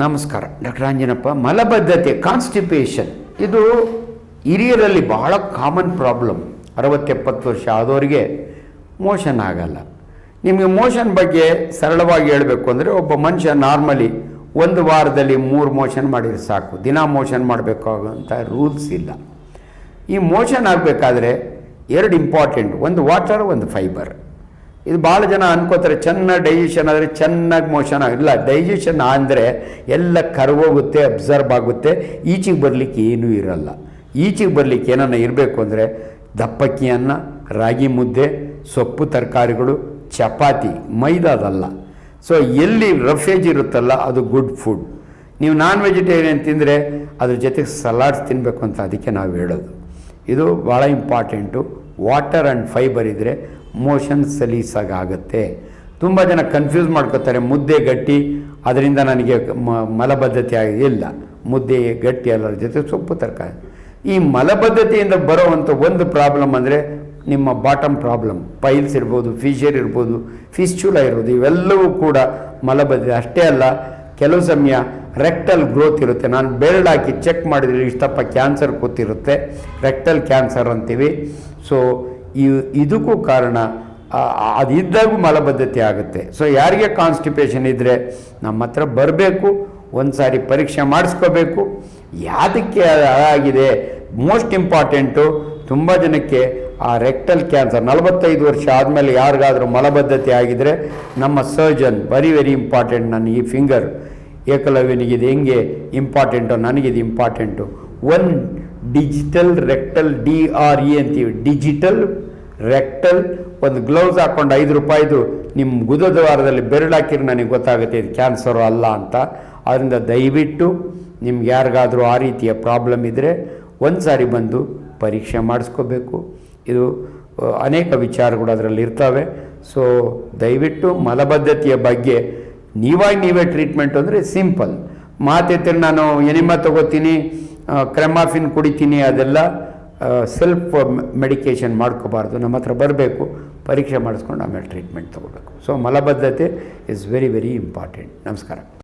ನಮಸ್ಕಾರ. ಡಾಕ್ಟರ್ ಅಂಜನಪ್ಪ ಮಲಬದ್ಧತೆ ಕಾನ್ಸ್ಟಿಪೇಷನ್ ಇದು ಹಿರಿಯರಲ್ಲಿ ಬಹಳ ಕಾಮನ್ ಪ್ರಾಬ್ಲಮ್ ಅರವತ್ತೆಪ್ಪತ್ತು ವರ್ಷ ಆದವರಿಗೆ ಮೋಷನ್ ಆಗಲ್ಲ. ನಿಮಗೆ ಮೋಷನ್ ಬಗ್ಗೆ ಸರಳವಾಗಿ ಹೇಳಬೇಕು ಅಂದರೆ ಒಬ್ಬ ಮನುಷ್ಯ ನಾರ್ಮಲಿ ಒಂದು ವಾರದಲ್ಲಿ ಮೂರು ಮೋಷನ್ ಮಾಡಿದರೆ ಸಾಕು. ದಿನ ಮೋಷನ್ ಮಾಡಬೇಕಾಗುವಂಥ ರೂಲ್ಸ್ ಇಲ್ಲ. ಈ ಮೋಷನ್ ಆಗಬೇಕಾದ್ರೆ ಎರಡು ಇಂಪಾರ್ಟೆಂಟ್ ಒಂದು ವಾಟರ್ ಒಂದು ಫೈಬರ್ ಇದು ಭಾಳ ಜನ ಅನ್ಕೋತಾರೆ, ಚೆನ್ನಾಗಿ ಡೈಜೆಷನ್ ಆದರೆ ಚೆನ್ನಾಗಿ ಮೋಷನ್ ಇಲ್ಲ ಡೈಜೆಷನ್ ಅಂದರೆ ಎಲ್ಲ ಕರ್ಗೋಗುತ್ತೆ ಅಬ್ಸರ್ವ್ ಆಗುತ್ತೆ, ಈಚೆಗೆ ಬರಲಿಕ್ಕೆ ಏನೂ ಇರಲ್ಲ. ಈಚೆಗೆ ಬರಲಿಕ್ಕೆ ಏನನ್ನ ಇರಬೇಕು ಅಂದರೆ ದಪ್ಪಕ್ಕಿ ಅನ್ನ, ರಾಗಿ ಮುದ್ದೆ, ಸೊಪ್ಪು, ತರಕಾರಿಗಳು, ಚಪಾತಿ, ಮೈದಾದಲ್ಲ. ಸೊ ಎಲ್ಲಿ ರಫೇಜ್ ಇರುತ್ತಲ್ಲ, ಅದು ಗುಡ್ ಫುಡ್ ನೀವು ನಾನ್ ವೆಜಿಟೇರಿಯನ್ ತಿಂದರೆ ಅದ್ರ ಜೊತೆಗೆ ಸಲಾಡ್ಸ್ ತಿನ್ನಬೇಕು ಅಂತ ಅದಕ್ಕೆ ನಾವು ಹೇಳೋದು. ಇದು ಭಾಳ ಇಂಪಾರ್ಟೆಂಟು. ವಾಟರ್ ಆ್ಯಂಡ್ ಫೈಬರ್ ಇದ್ದರೆ ಮೋಷನ್ ಸಲೀಸಾಗುತ್ತೆ ತುಂಬ ಜನ ಕನ್ಫ್ಯೂಸ್ ಮಾಡ್ಕೋತಾರೆ, ಮುದ್ದೆ ಗಟ್ಟಿ, ಅದರಿಂದ ನನಗೆ ಮಲಬದ್ಧತೆ ಆಗಿಲ್ಲ ಮುದ್ದೆ ಗಟ್ಟಿ ಅಲ್ಲರ ಜೊತೆ ಸೊಪ್ಪು ತರಕಾರಿ. ಈ ಮಲಬದ್ಧತೆಯಿಂದ ಬರೋವಂಥ ಒಂದು ಪ್ರಾಬ್ಲಮ್ ಅಂದರೆ ನಿಮ್ಮ ಬಾಟಮ್ ಪ್ರಾಬ್ಲಮ್. ಪೈಲ್ಸ್ ಇರ್ಬೋದು ಫಿಶರ್ ಇರ್ಬೋದು, ಫಿಸ್ಚುಲ ಇರ್ಬೋದು, ಇವೆಲ್ಲವೂ ಕೂಡ ಮಲಬದ್ಧತೆ. ಅಷ್ಟೇ ಅಲ್ಲ ಕೆಲವು ಸಮಯ ರೆಕ್ಟಲ್ ಗ್ರೋತ್ ಇರುತ್ತೆ. ನಾನು ಬೆರಳು ಹಾಕಿ ಚೆಕ್ ಮಾಡಿದ್ರೆ ಇಷ್ಟಪ್ಪ ಕ್ಯಾನ್ಸರ್ ಕೂತಿರುತ್ತೆ ರೆಕ್ಟಲ್ ಕ್ಯಾನ್ಸರ್ ಅಂತೀವಿ. ಸೊ ಇದಕ್ಕೂ ಕಾರಣ ಅದಿದ್ದಾಗೂ ಮಲಬದ್ಧತೆ ಆಗುತ್ತೆ. ಸೊ ಯಾರಿಗೆ ಕಾನ್ಸ್ಟಿಪೇಷನ್ ಇದ್ದರೆ ನಮ್ಮ ಹತ್ರ ಬರಬೇಕು ಒಂದು ಸಾರಿ ಪರೀಕ್ಷೆ ಮಾಡಿಸ್ಕೋಬೇಕು. ಯಾವುದಕ್ಕೆ ಆಗಿದೆ ಮೋಸ್ಟ್ ಇಂಪಾರ್ಟೆಂಟು ತುಂಬ ಜನಕ್ಕೆ ಆ ರೆಕ್ಟಲ್ ಕ್ಯಾನ್ಸರ್ ನಲವತ್ತೈದು ವರ್ಷ ಆದಮೇಲೆ ಯಾರಿಗಾದರೂ ಮಲಬದ್ಧತೆ ಆಗಿದರೆ ನಮ್ಮ ಸರ್ಜನ್ ವೆರಿ ವೆರಿ ಇಂಪಾರ್ಟೆಂಟ್ ನನ್ನ ಈ ಫಿಂಗರ್ ಏಕಲವ್ಯನಿಗಿದೆ. ಹೆಂಗೆ ಇಂಪಾರ್ಟೆಂಟು ನನಗಿದು important one digital rectal D R E ಅಂತೀವಿ. ಡಿಜಿಟಲ್ ರೆಕ್ಟಲ್ ಒಂದು ಗ್ಲೌಸ್ ಹಾಕ್ಕೊಂಡು ಐದು ರೂಪಾಯಿದು ನಿಮ್ಮ ಗುದದ್ವಾರದಲ್ಲಿ ಬೆರಳು ಹಾಕಿದ್ರೆ ನನಗೆ ಗೊತ್ತಾಗುತ್ತೆ ಇದು ಕ್ಯಾನ್ಸರು ಅಲ್ಲ ಅಂತ. ಅದರಿಂದ ದಯವಿಟ್ಟು ನಿಮ್ಗೆ ಯಾರಿಗಾದರೂ ಆ ರೀತಿಯ ಪ್ರಾಬ್ಲಮ್ ಇದ್ದರೆ ಒಂದು ಸಾರಿ ಬಂದು ಪರೀಕ್ಷೆ ಮಾಡಿಸ್ಕೋಬೇಕು. ಇದು ಅನೇಕ ವಿಚಾರಗಳು ಅದರಲ್ಲಿ ಇರ್ತವೆ. ಸೊ ದಯವಿಟ್ಟು ಮಲಬದ್ಧತೆಯ ಬಗ್ಗೆ, ನೀವಾಗಿ ನೀವೇ ಟ್ರೀಟ್ಮೆಂಟ್ ಅಂದರೆ ಸಿಂಪಲ್ ಮಾತೆತ್ತಿರ ನಾನು ಎನಿಮಾ ತಗೋತೀನಿ ಕ್ರೆಮಾಫಿನ್ ಕುಡಿತೀನಿ, ಅದೆಲ್ಲ ಸೆಲ್ಫ್ ಮೆಡಿಕೇಷನ್ ಮಾಡ್ಕೋಬಾರ್ದು. ನಮ್ಮ ಹತ್ರ ಬರಬೇಕು. ಪರೀಕ್ಷೆ ಮಾಡಿಸ್ಕೊಂಡು ಆಮೇಲೆ ಟ್ರೀಟ್ಮೆಂಟ್ ತೊಗೋಬೇಕು. ಸೊ ಮಲಬದ್ಧತೆ ಇಸ್ ವೆರಿ ವೆರಿ ಇಂಪಾರ್ಟೆಂಟ್ ನಮಸ್ಕಾರ.